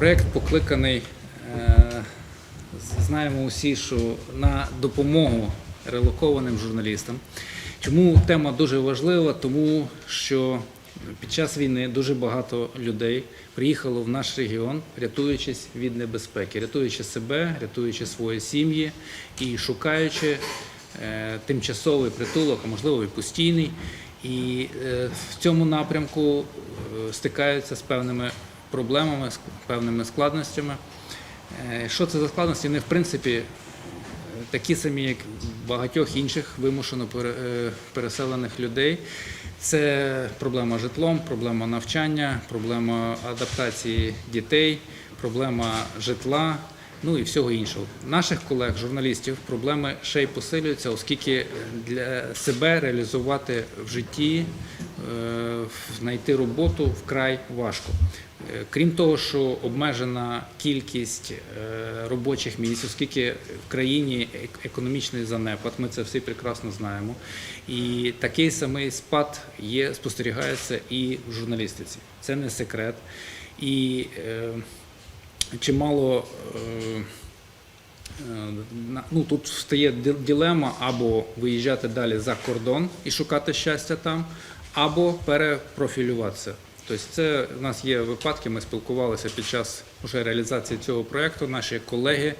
Проєкт покликаний, е, знаємо усі, що на допомогу релокованим журналістам. Чому тема дуже важлива? Тому що під час війни дуже багато людей приїхало в наш регіон, рятуючись від небезпеки, рятуючи себе, рятуючи свої сім'ї і шукаючи е, тимчасовий притулок, а можливо і постійний. І е, в цьому напрямку стикаються з певними проблемами, з певними складностями. Е, Що це за складності? Вони, в принципі, е, такі самі, як багатьох інших вимушено е, переселених людей. Це проблема житлом, проблема навчання, проблема адаптації дітей, проблема житла, ну і всього іншого. Наших колег, журналістів, проблеми ще й посилюються, оскільки для себе реалізувати в житті, знайти роботу вкрай важко. Е, Крім того, що обмежена кількість е, робочих місць, оскільки в країні ек- економічний занепад, ми це всі прекрасно знаємо. І такий самий спад є, спостерігається і в журналістиці. Це не секрет. І е, чимало е, Е, ну, тут стає дилема або виїжджати далі за кордон і шукати щастя там, або перепрофілюватися. Тобто це в нас є випадки, ми спілкувалися під час вже реалізації цього проєкту. Наші колеги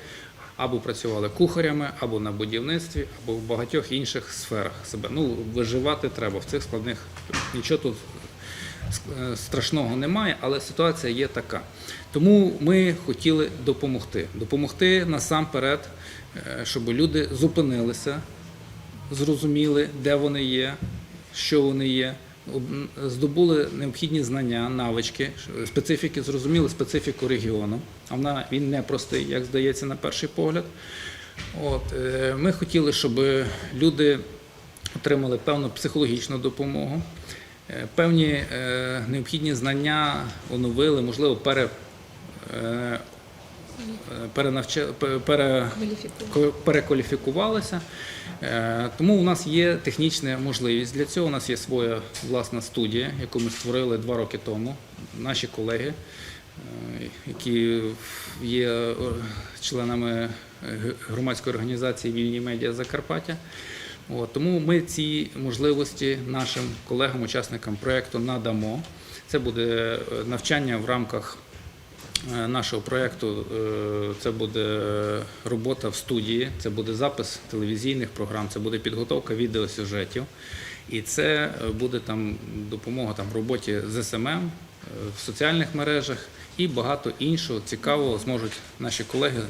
або працювали кухарями, або на будівництві, або в багатьох інших сферах себе. Ну, виживати треба в цих складних. Нічого тут е, страшного немає, але ситуація є така. Тому ми хотіли допомогти. Допомогти насамперед, е, щоб люди зупинилися, зрозуміли, де вони є, що вони є, здобули необхідні знання, навички, специфіки, зрозуміли специфіку регіону. А вона він не простий, як здається, на перший погляд. От, е, ми хотіли, щоб люди отримали певну психологічну допомогу, е, певні е, необхідні знання оновили, можливо, пере, перенавча, пере, перекваліфікувалися. Е, Тому у нас є технічна можливість. Для цього у нас є своя власна студія, яку ми створили два роки тому. Наші колеги, е, які є е, членами громадської організації Вільні медіа Закарпаття. От, тому ми ці можливості нашим колегам, учасникам проєкту надамо. Це буде навчання в рамках нашого проєкту. е, Це буде робота в студії, це буде запис телевізійних програм, це буде підготовка відеосюжетів. І це е, буде там допомога там, в роботі з СММ, е, в соціальних мережах і багато іншого цікавого зможуть наші колеги